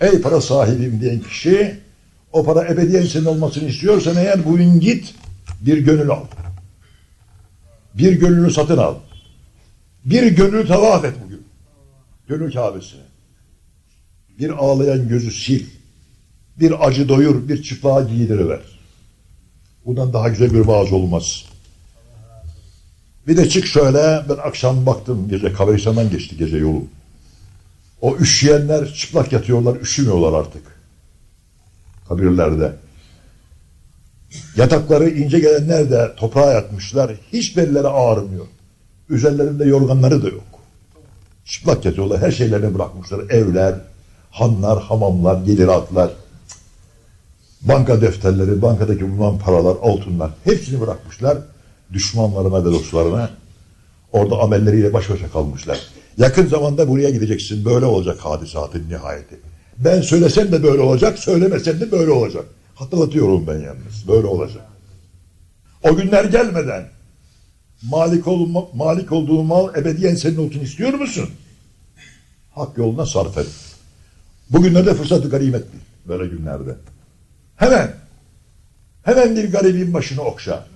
Ey para sahibim diyen kişi o para ebediyen senin olmasını istiyorsan eğer bugün git bir gönül al. Bir gönlünü satın al. Bir gönlü tavaf et bugün. Gönül Kabe'sine. Bir ağlayan gözü sil. Bir acı doyur, bir çıplığa giydiriver. Bundan daha güzel bir vaaz olmaz. Bir de çık şöyle, ben akşam baktım gece Kabristan'dan geçti gece yolu. O üşüyenler çıplak yatıyorlar, üşümüyorlar artık. Kabirlerde. Yatakları ince gelenler de toprağa yatmışlar. Hiç belleri ağrımıyor. Üzerlerinde yorganları da yok. Çıplak yatıyorlar. Her şeylerini bırakmışlar. Evler, hanlar, hamamlar, geliratlar. Banka defterleri, bankadaki bulunan paralar, altınlar. Hepsini bırakmışlar. Düşmanlarına ve dostlarına. Orada amelleriyle baş başa kalmışlar. Yakın zamanda buraya gideceksin. Böyle olacak hadisatın nihayeti. Ben söylesem de böyle olacak, söylemesem de böyle olacak. Hatırlatıyorum ben yalnız. Böyle olacak. O günler gelmeden malik, olma, malik olduğu mal ebediyen senin olsun istiyor musun? Hak yoluna sarf et. Bugünlerde fırsatı ganimet bil. Böyle günlerde. Hemen, hemen bir garibin başını okşa.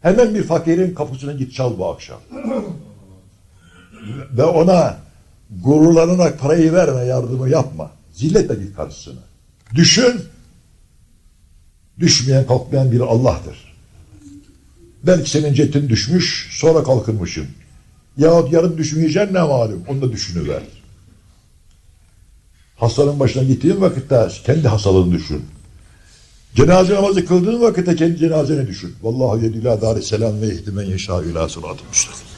Hemen bir fakirin kapısına git çal bu akşam. Ve ona gururlarına parayı verme, yardımı yapma. Zilletle git karşısına. Düşün, düşmeyen kalkmayan bir Allah'tır. Belki senin cetin düşmüş, sonra kalkınmışım. Yahut yarın düşmeyeceksin ne malum, onu da düşünüver. Hastanın başına gittiğin vakitte kendi hastalığını düşün. Cenaze namazı kıldığın vakitte kendi cenazeni düşün. Vallahu yedilâ dâri selam ve ihdimen yeşâ ilâ sıratı müstakim.